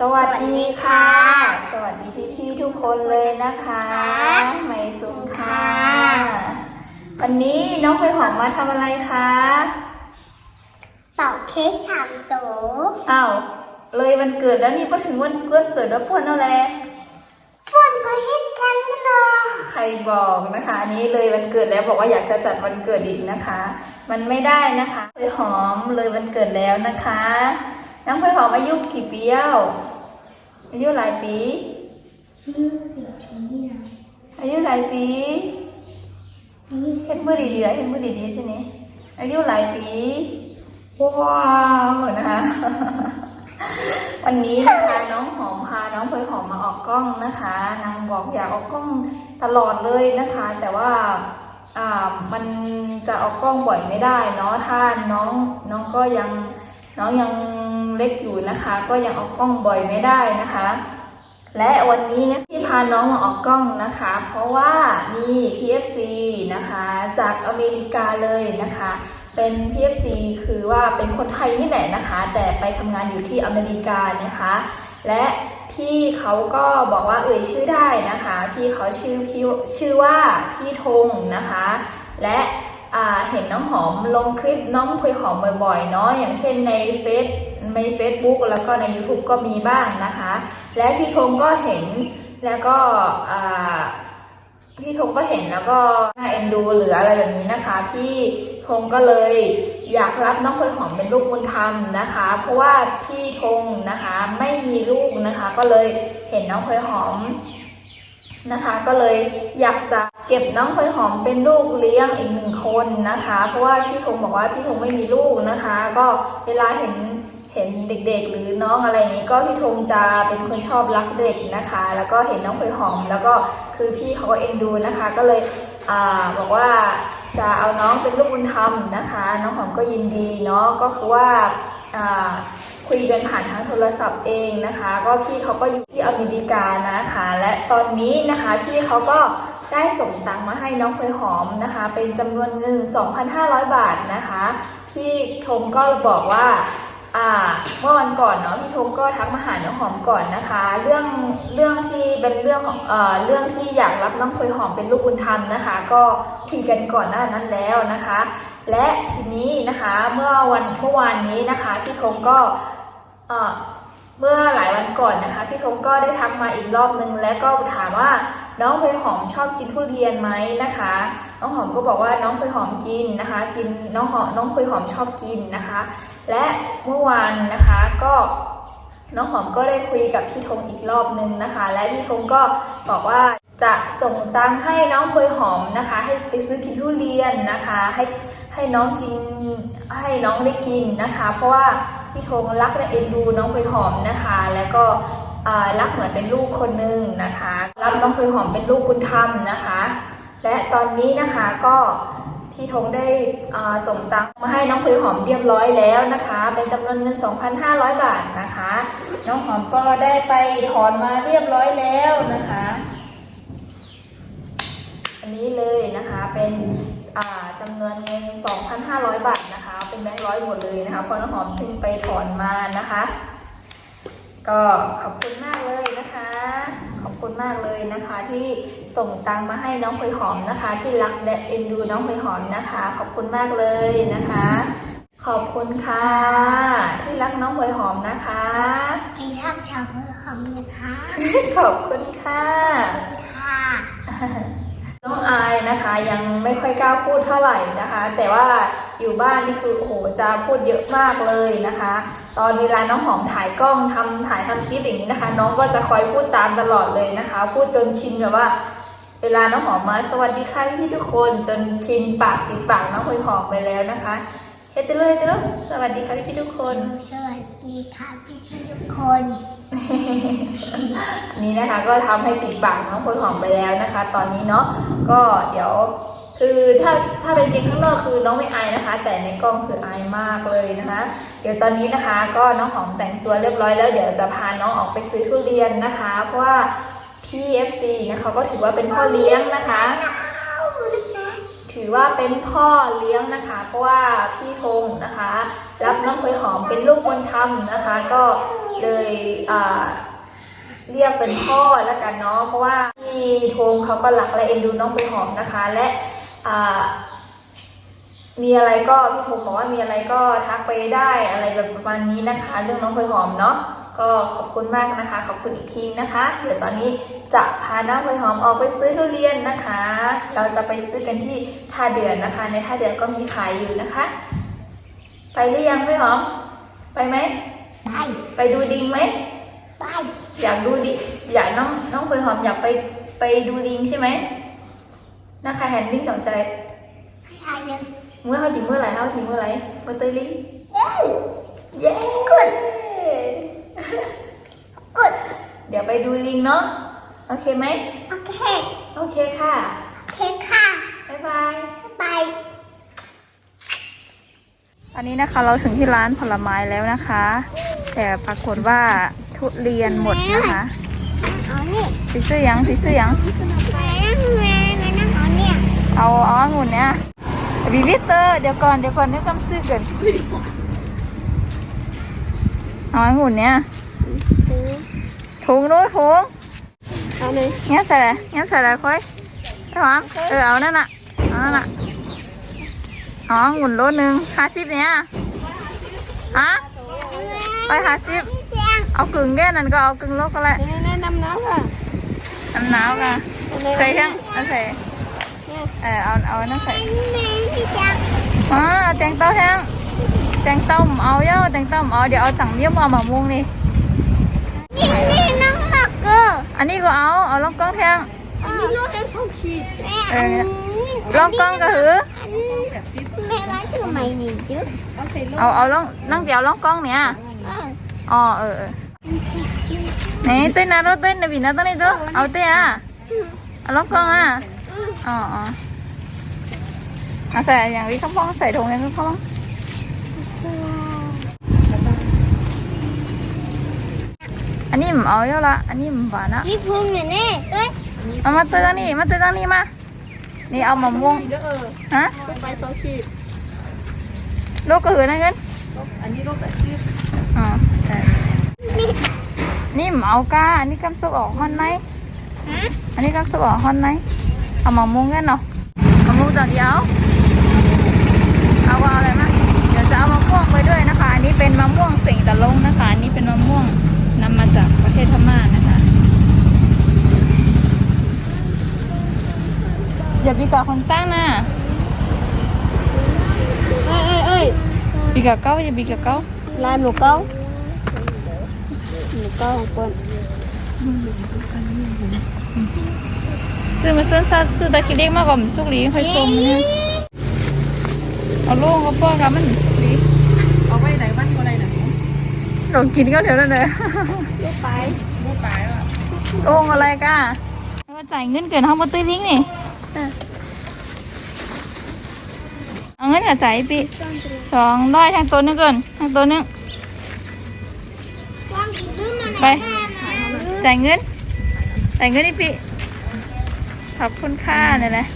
สวัสดีค่ะ สวัสดีพี่ๆทุกคนเลยนะคะไมสุนค่ะ วันนี้น้องไปหอมมาทำอะไรคะเป่าเค้กสามโตอ้าวเลยวันเกิดแล้วนี่พอถึงวันเกิดเกิดแล้วพวนเอาแลวฝนก็เฮ็ดกันเนาะใครบอกนะคะอันนี้เลยวันเกิดแล้วบอกว่าอยากจะจัดวันเกิดอีกนะคะ มันไม่ได้นะคะไปหอมเลยวันเกิดแล้วนะคะ น้องไปหอมอายุกี่ปีแล้วอายุหลายปียี่สิบนี่นะอายุหลายปีเฮ็บดมือดีๆแล้วเฮ็ดมือดีๆทีนี้อายุหลายปี ว้าวนะคะวันนี้นะคะน้องหอมพาน้องเพยหอมมาออกกล้องนะคะนางบอกอยากออกกล้องตลอดเลยนะคะ แต่ว่าอ่ามันจะออกกล้องบ่อยไม่ได้เนาะถ้านน้องน้องก็ยังน้องยัง เล็กอยู่นะคะ ก็ยังออกกล้องบ่อยไม่ได้นะคะ และวันนี้นะที่พาน้องมาออกกล้องนะคะ เพราะว่ามี PFC นะคะ จากอเมริกาเลยนะคะ เป็น PFC คือว่าเป็นคนไทยนี่แหละนะคะ แต่ไปทำงานอยู่ที่อเมริกานะคะ และพี่เขาก็บอกว่าเอ่ยชื่อได้นะคะ พี่เขาชื่อพี่ชื่อว่าพี่ธงนะคะ และเห็นน้องหอมลงคลิปน้องคุยหอมบ่อยๆเนาะอย่างเช่นในเฟซ ใน Facebook แล้วก็ใน YouTube ก็มีบ้างนะคะ และพี่ธงก็เห็นแล้วก็พี่ธงก็เห็นแล้วก็น่าเอ็นดูหรืออะไรแบบนี้นะคะ พี่ธงก็เลยอยากรับน้องเพยหอมเป็นลูกบุญธรรมนะคะ เพราะว่าพี่ธงนะคะไม่มีลูกนะคะ ก็เลยเห็นน้องเพยหอมนะคะ ก็เลยอยากจะเก็บน้องเพยหอมเป็นลูกเลี้ยงอีกหนึ่งคนนะคะ เพราะว่าพี่ธงบอกว่าพี่ธงไม่มีลูกนะคะ ก็เวลาเห็น เห็นเด็กๆ หรือน้องอะไรอย่างนี้ก็พี่ธงจะเป็นคนชอบรักเด็กนะคะ แล้วก็เห็นน้องเพยหอม แล้วก็คือพี่เขาก็เอ็นดูนะคะ ก็เลยอบอกว่าจะเอาน้องเป็นลูกบุญธรรมนะคะ น้องหอมก็ยินดีเนาะก็คือว่าคุยกันผ่านทางโทรศัพท์เองนะคะ ก็พี่เขาก็อยู่ที่อเมริกานะคะ และตอนนี้นะคะพี่เขาก็ได้ส่งตังมาให้น้องเพยหอมนะคะ เป็นจำนวนเงิน 2,500 บาทนะคะ พี่ธงก็บอกว่า อ่าเมื่อวันก่อนเนาะพี่ธงก็ทักมาหาน้องหอมก่อนนะคะ เรื่องเรื่องที่เป็นเรื่องของเอ่อเรื่องที่อยากรับน้องเพยหอมเป็นลูกบุญธรรมนะคะ ก็คุยกันก่อนหน้านั้นแล้วนะคะ และทีนี้นะคะเมื่อวันเมื่อวานนี้นะคะพี่ธงก็เอ่อเมื่อหลายวันก่อนนะคะพี่ธงก็ได้ทักมาอีกรอบนึง และก็ถามว่าน้องเพยหอมชอบกินทุเรียนไหมนะคะ น้องหอมก็บอกว่าน้องเพยหอมกินนะคะ กินน้องหอมน้องเพยหอมชอบกินนะคะ และเมื่อวานนะคะก็น้องหอมก็ได้คุยกับพี่ธงอีกรอบนึงนะคะ และพี่ธงก็บอกว่าจะส่งตังให้น้องพลอยหอมนะคะ ให้ไปซื้อกินทุเรียนนะคะ ให้ให้น้องกินให้น้องได้กินนะคะ เพราะว่าพี่ธงรักและเอ็นดูน้องพลอยหอมนะคะ แล้วก็รักเหมือนเป็นลูกคนหนึ่งนะคะรับน้องพลอยหอมเป็นลูกบุญธรรมนะคะ และตอนนี้นะคะก็ พี่ธงได้ส่งตังมาให้น้องพลอยหอมเรียบร้อยแล้วนะคะ เป็นจำนวนเงิน 2,500 บาทนะคะ น้องหอมก็ได้ไปถอนมาเรียบร้อยแล้วนะคะ อันนี้เลยนะคะเป็นอ่าจำนวนเงิน 2,500 บาทนะคะ เป็นแบงค์ร้อยหมดเลยนะคะเพราะน้องหอมเพิ่งไปถอนมานะคะ ก็ขอบคุณมากเลยนะคะ คุณมากเลยนะคะที่ส่งตังค์มาให้น้องพลอยหอมนะคะ ที่รักและเอ็นดูน้องพลอยหอมนะคะ ขอบคุณมากเลยนะคะ ขอบคุณค่ะ ที่รักน้องพลอยหอมนะคะไอ้ทักทางเพื่อหอมนะคะขอบคุณค่ะค่ะน้องอายนะคะยังไม่ค่อยกล้าพูดเท่าไหร่นะคะ แต่ว่าอยู่บ้านนี่คือโอ้โหจะพูดเยอะมากเลยนะคะ ตอนเวลาน้องหอมถ่ายกล้องทำถ่ายทำคลิปอย่างนี้นะคะ น้องก็จะคอยพูดตามตลอดเลยนะคะ พูดจนชินแบบว่า เวลาน้องหอมมาสวัสดีค่ะพี่ๆทุกคนจนชินปากติดปากน้องหอยหอมไปแล้วนะคะเฮดเตอร์เฮดเตอร์สวัสดีค่ะพี่ๆทุกคน สวัสดีค่ะพี่ๆทุกคนอันนี้นะคะก็ทำให้ติดปากน้องพลอยหอมไปแล้วนะคะ ตอนนี้เนาะก็เดี๋ยว คือถ้าถ้าเป็นจริงข้างนอกคือน้องไม่อายนะคะ แต่ในกล้องคืออายมากเลยนะคะ เดี๋ยวตอนนี้นะคะ ก็น้องหอมแต่งตัวเรียบร้อยแล้วเดี๋ยวจะพาน้องออกไปซื้อทุเรียนนะคะ เพราะว่าพี่ FC นะคะก็ถือว่าเป็นพ่อเลี้ยงนะคะ ถือว่าเป็นพ่อเลี้ยงนะคะ เพราะว่าพี่ธงนะคะ รับน้องพลอยหอมเป็นลูกบุญธรรมนะคะ ก็เลยอ่าเรียกเป็นพ่อแล้วกันเนาะเพราะว่าพี่ธงเขาก็รักและเอ็นดูน้องใบหอมนะคะ และ มีอะไรก็พี่ธงบอกว่ามีอะไรก็ทักไปได้อะไรแบบประมาณนี้นะคะ เรื่องน้องพลอยหอมเนาะก็ขอบคุณมากนะคะ ขอบคุณอีกทีนะคะเดี๋ยวตอนนี้จะพาน้องพลอยหอมออกไปซื้อทุเรียนนะคะ เราจะไปซื้อกันที่ท่าเดือนนะคะ ในท่าเดือนก็มีขายอยู่นะคะ ไปหรือยังพลอยหอม ไปไหมไปไปดูดิงไหมไปอยากดูดิอยากน้องน้องพลอยหอมอยากไปไปดูดิงใช่ไหม นะคะแฮนดิ้งต่อใจให้ทายเลยเมื่อเขาถึงเมื่อไหร่เขาถึงเมื่อไหร่เมื่อเตยลิงเอ้ยเย้ Good กดเดี๋ยวไปดูลิงเนาะโอเคไหมโอเคโอเคค่ะโอเคค่ะบ๊ายบายไปตอนนี้นะคะเราถึงที่ร้านผลไม้แล้วนะคะ แต่ปรากฏว่าทุเรียนหมดนะคะเอาเนี่ยสีซื้อยังสีซื้อยัง แม่แม่แม่นั่งเอา เนี่ยเอาเอาองุ่นเนี่ยบีบิเตอร์เดี๋ยวก่อนเดี๋ยวก่อนเดี๋ยวกำซื้อเกินเอาองุ่นเนี่ยถุงนู้นถุงเอาเลยงั้นใส่อะไรงั้นใส่อะไรค่อยไปหอมเออเอานั่นน่ะเอานั่นน่ะอ๋อหมุนโลหนึ่งห้าสิบเนี่ยฮะไปห้าสิบเสียงเอากึ่งเด้นั่นก็เอากึ่งโลก็เลยแม่น้ำน้ำค่ะน้ำหนาวกันใส่ยังเอาใส่ เออเอาเอานั่นใส่แม่พี่จังอ๋อเอาแตงเต้าแห้งแตงต้มเอาเย้าแตงต้มเอาเดี๋ยวเอาถังเยี่ยมเอาหมะม่วงนี่นี่นี่น้องบักเกอร์อันนี้ก็เอาเอาลองกล้องแทงนี่ลูกให้สองขีดแม่เออันอนี้ลองกล้องก็หืออันแม่ว่าถือไม่หนีจื้อเอาเอาลองนั่งเดี๋ยวลองกล้องเนี่ยเอออ๋อเออเออ Này, tôi nào đó tôi là vì nó tới đây đó. Ở đây à? Ở lóc con à? Ờ ờ. À xài อย่างนี้เขาบ้องใส่ถุงเลยเขาบ้องอันนี้มันเอาเยอะละ อันนี้มันหวานอะนี่พูดเหมือนนี่ด้วยเอามาตัวนี้มาตัวนี้มา นี่เอามะม่วงฮะไปสองขีดลูกกระหือนั่นกันอันนี้โลแปดสิบอ๋อใช่นี่มันเอากาอันนี้กำซุกออกฮอนไหนฮะอันนี้ก็สบอกฮอนไหน เอามะม่วงกันเนาะมะม่วงตัวเดียว เอาว่าอะไรมาเดี๋ยวจะเอามะม่วงไปด้วยนะคะ อันนี้เป็นมะม่วงเสียงตะลงนะคะ อันนี้เป็นมะม่วงนำมาจากประเทศพม่านะคะ อย่าปีกับคนตั้งนะเอ้ยเอ้ยเอ้ยปีกับเก้าอย่าปีกับเก้าลายหมูเก้าหมูเก้าของคน ซื้อมาซื้อซาซื้อตะคิดเล็กมากกว่ามันสุกหลีค่อยส้มเนี่ยเอาลูกก็ป้อนกันมันสุกหลีเอาไว้ไหนบ้านอะไรไหนลองกินก็เดี๋ยวนั่นเลยลูกไปบูปลายว่ะโองอะไรก้าว่าจ่ายเงินเกินห้องมาตื้อทิ้งนี่เอาเงินกับจ่ายปีสองร้อยทางตัวหนึงเกินทางตัวหนึงวางซื้อมาไปจ่ายเงินจ่ายเงินอีปี ขอบคุณค่าเนี่ยแหละ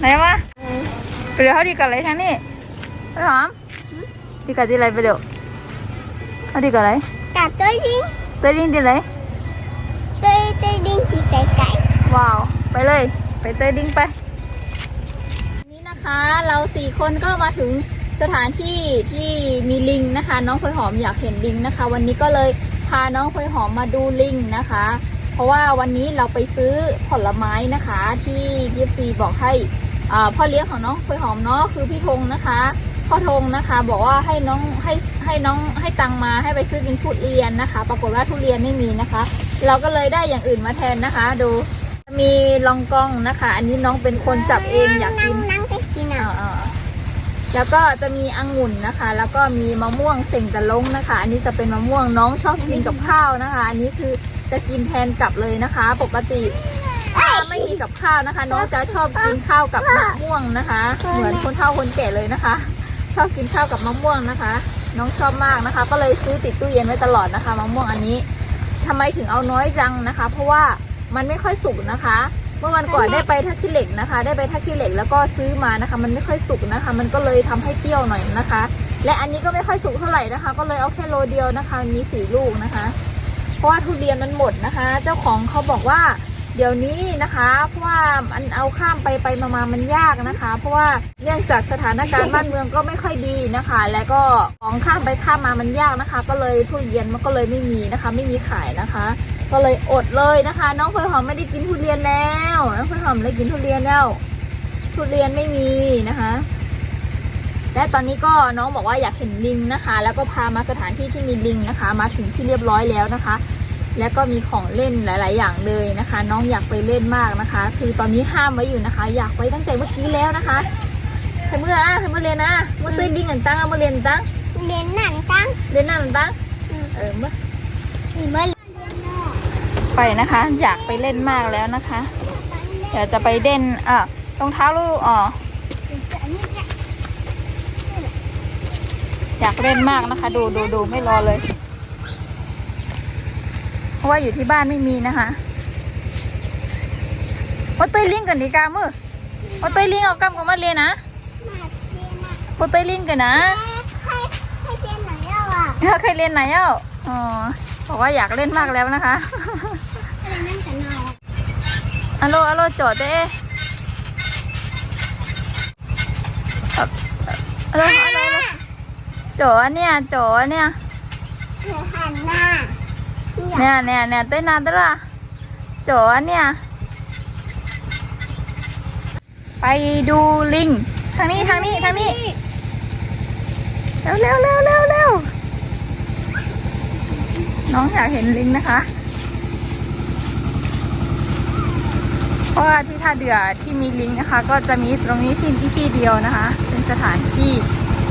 ไหนวะไปเดี๋ยวเขาดีกับอะไรทางนี้ไปหอมดีกับที่อะไรไปเดี๋ยวเขาดีกับอะไรตัดตัวดิ้งเต้ยลิงที่ไหนตัวตัวดิ้งที่ไก่ไก่ว้าว ไปเลย ไปเตยดิ้งไป นี่นะคะเราสี่คนก็มาถึงสถานที่ที่มีลิงนะคะ น้องพลอยหอมอยากเห็นลิงนะคะ วันนี้ก็เลยพาน้องพลอยหอมมาดูลิงนะคะเพ ราะว่าวันนี้เราไปซื้อผลไม้นะคะ ที่พีฟซีบอกให้พ่อเลี้ยงของน้องพลอยหอมเนาะคือพี่ธงนะคะพ่อธงนะคะ บอกว่าให้น้องให้ให้น้องให้ตังมาให้ไปซื้อกินทุเรียนนะคะ ปรากฏว่าทุเรียนไม่มีนะคะ เราก็เลยได้อย่างอื่นมาแทนนะคะ ดูมีลองกองนะคะ อันนี้น้องเป็นคนจับเองอยากกินนั่งไปกินอะแล้วก็จะมีองุ่นนะคะ แล้วก็มีมะม่วงเส่งตะลงนะคะ อันนี้จะเป็นมะม่วงน้องชอบกินกับข้าวนะคะ อันนี้คือ จะกินแทนกับเลยนะคะ ปกติถ้าไม่มีกับข้าวนะคะ น้องจะชอบกินข้าวกับมะม่วงนะคะ เหมือนคนเฒ่าคนแก่เลยนะคะ ชอบกินข้าวกับมะม่วงนะคะ น้องชอบมากนะคะ ก็เลยซื้อติดตู้เย็นไว้ตลอดนะคะมะม่วงอันนี้ทำไมถึงเอาน้อยจังนะคะ เพราะว่ามันไม่ค่อยสุกนะคะเมื่อวันก่อนได้ไปท่าขี้เหล็กนะคะ ได้ไปท่าขี้เหล็กแล้วก็ซื้อมานะคะ มันไม่ค่อยสุกนะคะ มันก็เลยทำให้เปรี้ยวหน่อยนะคะ และอันนี้ก็ไม่ค่อยสุกเท่าไหร่นะคะ ก็เลยเอาแค่โลเดียวนะคะ มีสี่ลูกนะคะ เพราะว่าทุเรียนมันหมดนะคะ เจ้าของเขาบอกว่าเดี๋ยวนี้นะคะเพราะว่ามันเอาข้ามไปไปมามามันยากนะคะ เพราะว่าเนื่องจากสถานการณ์บ้านเมืองก็ไม่ค่อยดีนะคะ แล้วก็ของข้ามไปข้ามมามันยากนะคะ ก็เลยทุเรียนมันก็เลยไม่มีนะคะ ไม่มีขายนะคะ ก็เลยอดเลยนะคะ น้องเพยหอมไม่ได้กินทุเรียนแล้วน้องเพยหอมไม่ได้กินทุเรียนแล้ว ทุเรียนไม่มีนะคะ และตอนนี้ก็น้องบอกว่าอยากเห็นลิงนะคะ แล้วก็พามาสถานที่ที่มีลิงนะคะ มาถึงที่เรียบร้อยแล้วนะคะ แล้วก็มีของเล่นหลาย ๆ อย่างเลยนะคะ น้องอยากไปเล่นมากนะคะ คือตอนนี้ห้ามไว้อยู่นะคะ อยากไปตั้งแต่เมื่อกี้แล้วนะคะใครเมื่ออะใครเมื่อเรียนนะเมื่อตื่นลิงกันตั้งอะเมื่อเรียนตั้งเรียนหนังตั้งเรียนนั่นตั้งเออเมื่อมีเมื่อไปนะคะ อยากไปเล่นมากแล้วนะคะเดี๋ยวจะไปเล่นเออรองเท้าลูกอ๋อ อยากเล่นมากนะคะ ดูดูดูไม่รอเลย เพราะว่าอยู่ที่บ้านไม่มีนะคะว่าเตยลิงกันดีกามือว่าเตยลิงเอากำกับมาเรียนนะมาเรียนอะว่าเตยลิงกันนะใครใครเรียนไหนอะเคยเรียนไหนเอ้าอ๋อบอกว่าอยากเล่นมากแล้วนะคะเรียนนั่งกันนอนอัลโหลอัลโหลโจทย์เด้อัลโหลอัลโหล โจทย์เนี่ยโจทย์เนี่ยเธอหันหน้าเนี่ยเนี่ยเนี่ยเต้นนานตัวละโจทย์เนี่ย ไปดูลิง ทางนี้ทางนี้ทางนี้เร็วเร็วเร็วเร็วเร็วน้องอยากเห็นลิงนะคะเพราะว่าที่ท่าเดือที่มีลิงนะคะ ก็จะมีตรงนี้ที่ที่ที่เดียวนะคะ เป็นสถานที่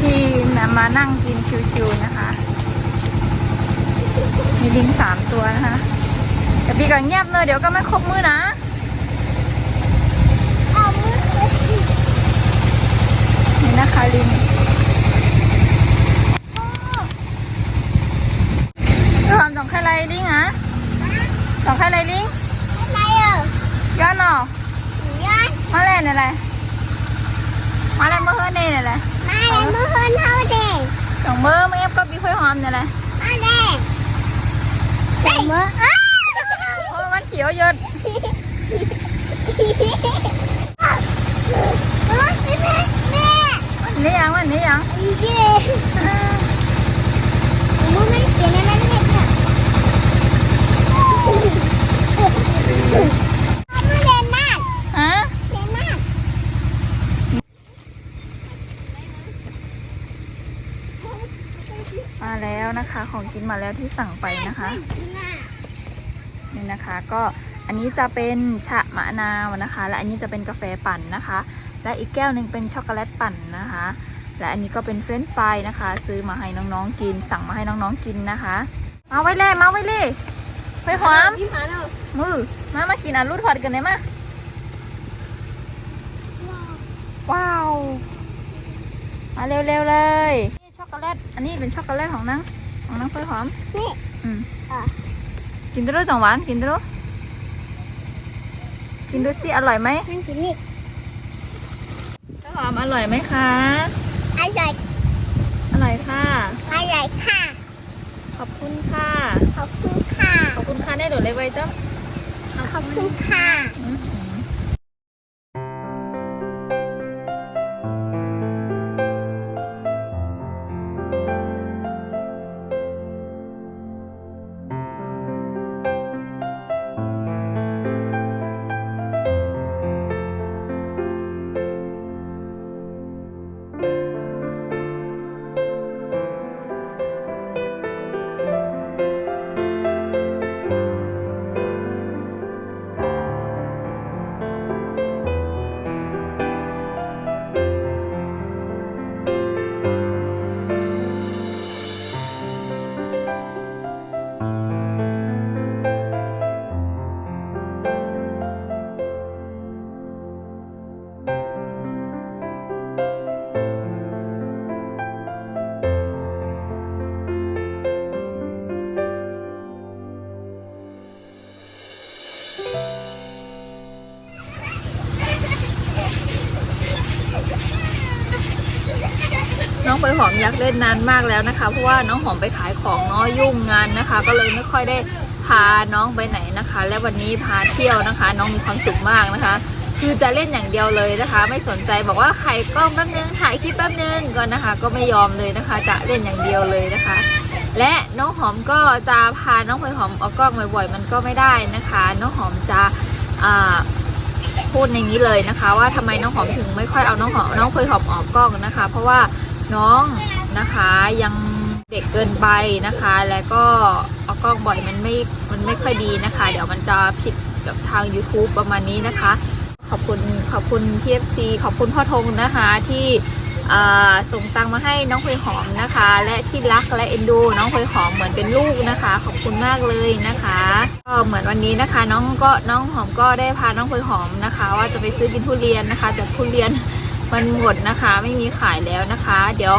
ที่มานั่งกินชิวๆนะคะ มีลิงสามตัวนะคะแต่ปีก่อนเงียบเลยเดี๋ยวก็ไม่ครบมือนะเอามือนี่นะคะลิงเออสองใครไรลิงอะสองใครไรลิงอะไรอะย้อนหนอย้อนมาเล่นอะไรมาเล่นเมื่อคืนนี่อะไร มาเรียนมือเฮินเท่าเด็กสองมือมาเอฟก็บีค่อยหอมนี่แหละมาเด็กใส่มืออ้าเพราะว่ามันเขียวเยอะเฮ้ยแม่แม่มันนี่ยังมันนี่ยังเย่มือไม่เปลี่ยนอะไรไม่เนี่ยมือเรียนนั่น ฮะ เรียนนั่น มา แล้วนะคะ ของกินมาแล้วที่สั่งไปนะคะ นี่นะคะก็อันนี้จะเป็นชะมะนาวนะคะ และอันนี้จะเป็นกาแฟปั่นนะคะ และอีกแก้วหนึ่งเป็นช็อกโกแลตปั่นนะคะ และอันนี้ก็เป็นเฟรนช์ฟรายนะคะ ซื้อมาให้น้องๆกิน สั่งมาให้น้องๆกินนะคะ มาไว้เลยมาไว้เลยเฮ้ยหอมพี่มาแล้วมือมามากินอะรูดถอดกันเลยมาว้าว มาเร็วๆเลยนี่ช็อก โกแลต อันนี้เป็นช็อกโกแลตของนางของนางเฟ้ยหอม นี่อืมอะกินดูจังหวาน กินดูกินดูสิอร่อยไหมนั่นกินนี่เฟ้ยหอมอร่อยไหมคะ อร่อย อร่อยค่ะ อร่อยค่ะ ขอบคุณค่ะ ขอบคุณค่ะ ขอบคุณค่ะได้โดดเลยไว้จ้ะขอบคุณค่ะ อยากเล่นนานมากแล้วนะคะ เพราะว่าน้องหอมไปขายของเนาะยุ่งงานนะคะ ก็เลยไม่ค่อยได้พาน้องไปไหนนะคะ และวันนี้พาเที่ยวนะคะ น้องมีความสุขมากนะคะ คือจะเล่นอย่างเดียวเลยนะคะ ไม่สนใจบอกว่าถ่ายกล้องแป๊บนึงถ่ายคลิปแป๊บนึงก็นนะคะ ก็ไม่ยอมเลยนะคะ จะเล่นอย่างเดียวเลยนะคะ และน้องหอมก็จะพาน้องพลอยหอมออกกล้องบ่อยๆ มันก็ไม่ได้นะคะ น้องหอมจะอ่าพูดอย่างนี้เลยนะคะ ว่าทำไมน้องหอมถึงไม่ค่อยเอาน้องหอมน้องพลอยหอมออกกล้องนะคะ เพราะว่า น้องนะคะยังเด็กเกินไปนะคะ แล้วก็ออกกล้องบ่อยมันไม่ มันไม่ค่อยดีนะคะ เดี๋ยวมันจะผิดกับทาง YouTube ประมาณนี้นะคะ ขอบคุณขอบคุณ PFC ขอบคุณพ่อธงนะคะที่ส่งตังมาให้น้องเพยหอมนะคะ และที่รักและเอ็นดู น้องเพยหอมเหมือนเป็นลูกนะคะ ขอบคุณมากเลยนะคะก็เหมือนวันนี้นะคะ น้องก็น้องหอมก็ได้พาน้องเพยหอมนะคะ ว่าจะไปซื้อกินทุเรียนนะคะแต่ทุเรียน มันหมดนะคะ ไม่มีขายแล้วนะคะ เดี๋ยว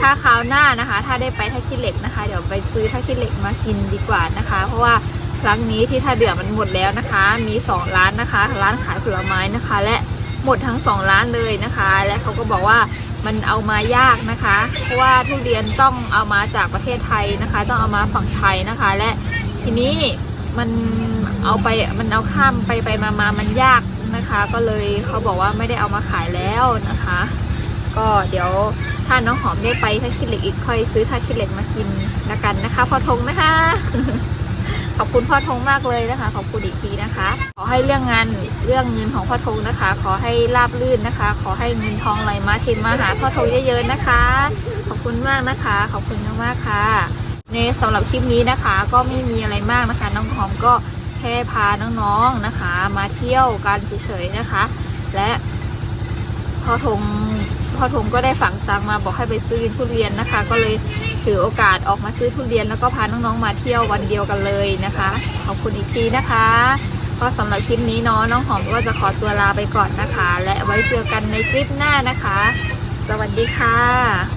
ถ้าคราวหน้านะคะ ถ้าได้ไปท่าขี้เหล็กนะคะ เดี๋ยวไปซื้อท่าขี้เหล็กมากินดีกว่านะคะ เพราะว่าครั้งนี้ที่ท่าเดือมันหมดแล้วนะคะ มี 2 ร้านนะคะ ร้านขายผลไม้นะคะ และหมดทั้ง 2 ร้านเลยนะคะ และเขาก็บอกว่ามันเอามายากนะคะ เพราะว่าทุเรียนต้องเอามาจากประเทศไทยนะคะ ต้องเอามาฝั่งไทยนะคะ และทีนี้มันเอาไปมันเอาข้ามไปไปมามามันยาก นะคะ ก็เลยเขาบอกว่าไม่ได้เอามาขายแล้วนะคะ ก็เดี๋ยวถ้าน้องหอมได้ไปท่าขี้เหล็กอีกค่อยซื้อท่าขี้เหล็กมากินละกันนะคะพอทงนะคะ ขอบคุณพ่อธงมากเลยนะคะ ขอบคุณอีกทีนะคะ ขอให้เรื่องงานเรื่องเงินของพ่อธงนะคะ ขอให้ราบรื่นนะคะ ขอให้เงินทองไหลมาเทมาหาพ่อธงเยอะๆนะคะ ขอบคุณมากนะคะ ขอบคุณมากๆค่ะในสำหรับคลิปนี้นะคะ ก็ไม่มีอะไรมากนะคะ น้องหอมก็ ค่พาน้องๆนะคะ มาเที่ยวกันเฉยๆนะคะ และพอธงพอธงก็ได้ฝังตังมาบอกให้ไปซื้อทุเรียนนะคะ ก็เลยถือโอกาสออกมาซื้อทุเรียนแล้วก็พาน้องๆมาเที่ยววันเดียวกันเลยนะคะ ขอบคุณอีกทีนะคะก็สำหรับคลิปนี้เนาะน้องหอมก็จะขอตัวลาไปก่อนนะคะ และไว้เจอกันในคลิปหน้านะคะ สวัสดีค่ะ